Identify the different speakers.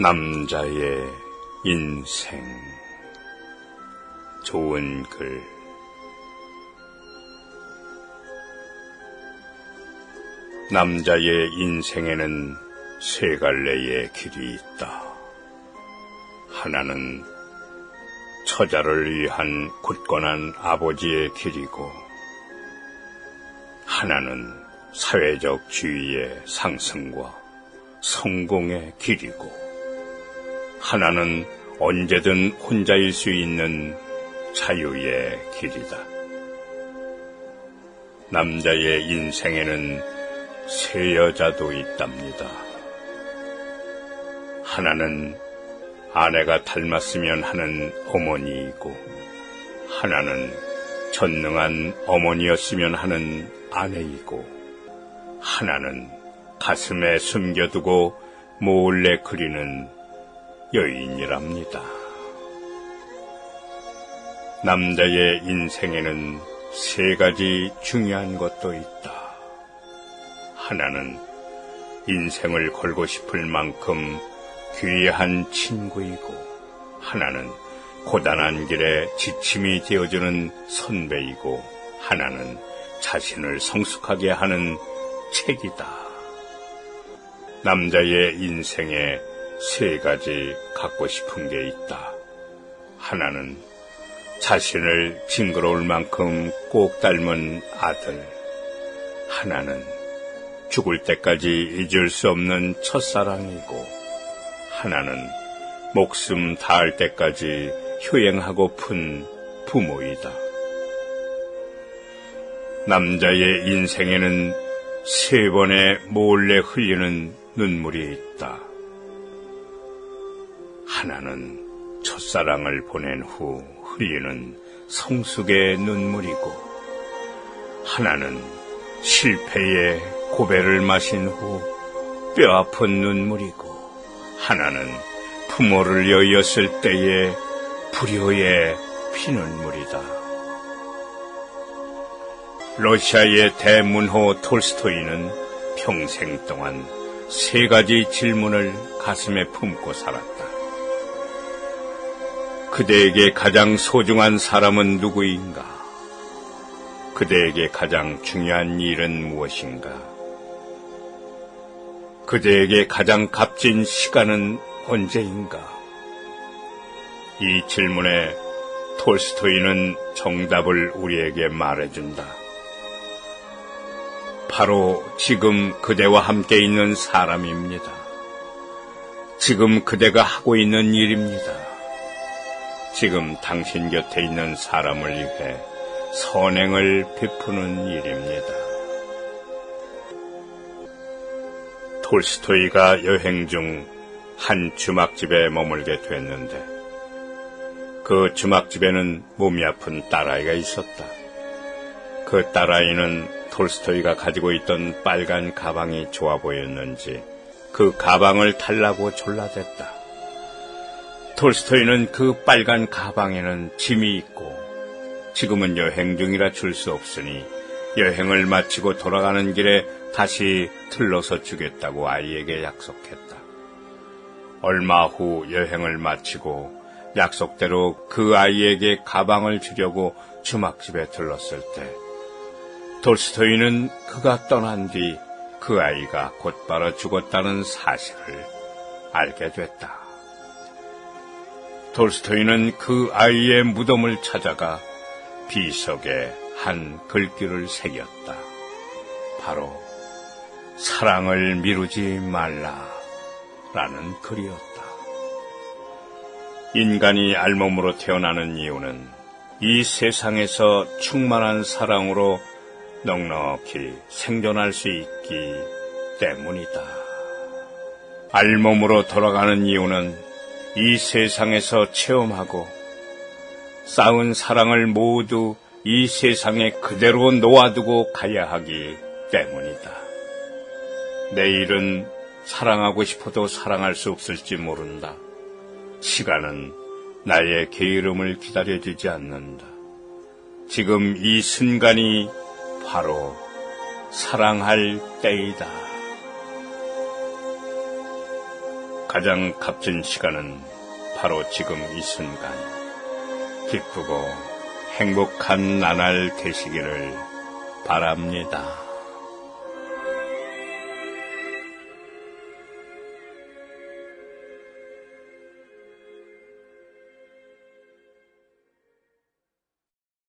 Speaker 1: 남자의 인생. 좋은 글. 남자의 인생에는 세 갈래의 길이 있다. 하나는 처자를 위한 굳건한 아버지의 길이고, 하나는 사회적 지위의 상승과 성공의 길이고, 하나는 언제든 혼자일 수 있는 자유의 길이다. 남자의 인생에는 세 여자도 있답니다. 하나는 아내가 닮았으면 하는 어머니이고, 하나는 전능한 어머니였으면 하는 아내이고, 하나는 가슴에 숨겨두고 몰래 그리는 여인이랍니다. 남자의 인생에는 세 가지 중요한 것도 있다. 하나는 인생을 걸고 싶을 만큼 귀한 친구이고, 하나는 고단한 길에 지침이 되어주는 선배이고, 하나는 자신을 성숙하게 하는 책이다. 남자의 인생에 세 가지 갖고 싶은 게 있다. 하나는 자신을 징그러울 만큼 꼭 닮은 아들. 하나는 죽을 때까지 잊을 수 없는 첫사랑이고, 하나는 목숨 닿을 때까지 효행하고픈 부모이다. 남자의 인생에는 세 번의 몰래 흘리는 눈물이 있다. 하나는 첫사랑을 보낸 후 흘리는 성숙의 눈물이고, 하나는 실패의 고배를 마신 후 뼈아픈 눈물이고, 하나는 부모를 여의었을 때의 불효의 피눈물이다. 러시아의 대문호 톨스토이는 평생 동안 세 가지 질문을 가슴에 품고 살았다. 그대에게 가장 소중한 사람은 누구인가? 그대에게 가장 중요한 일은 무엇인가? 그대에게 가장 값진 시간은 언제인가? 이 질문에 톨스토이는 정답을 우리에게 말해준다. 바로 지금 그대와 함께 있는 사람입니다. 지금 그대가 하고 있는 일입니다. 지금 당신 곁에 있는 사람을 위해 선행을 베푸는 일입니다. 톨스토이가 여행 중 한 주막집에 머물게 됐는데 그 주막집에는 몸이 아픈 딸아이가 있었다. 그 딸아이는 톨스토이가 가지고 있던 빨간 가방이 좋아 보였는지 그 가방을 달라고 졸라댔다. 톨스토이는 그 빨간 가방에는 짐이 있고 지금은 여행 중이라 줄 수 없으니 여행을 마치고 돌아가는 길에 다시 들러서 주겠다고 아이에게 약속했다. 얼마 후 여행을 마치고 약속대로 그 아이에게 가방을 주려고 주막집에 들렀을 때 돌스토이는 그가 떠난 뒤 그 아이가 곧바로 죽었다는 사실을 알게 됐다. 돌스토이는 그 아이의 무덤을 찾아가 비석에 한 글귀를 새겼다. 바로 사랑을 미루지 말라 라는 글이었다. 인간이 알몸으로 태어나는 이유는 이 세상에서 충만한 사랑으로 넉넉히 생존할 수 있기 때문이다. 알몸으로 돌아가는 이유는 이 세상에서 체험하고 쌓은 사랑을 모두 이 세상에 그대로 놓아두고 가야 하기 때문이다. 내일은 사랑하고 싶어도 사랑할 수 없을지 모른다. 시간은 나의 게으름을 기다려주지 않는다. 지금 이 순간이 바로 사랑할 때이다. 가장 값진 시간은 바로 지금 이 순간. 기쁘고 행복한 나날 되시기를 바랍니다.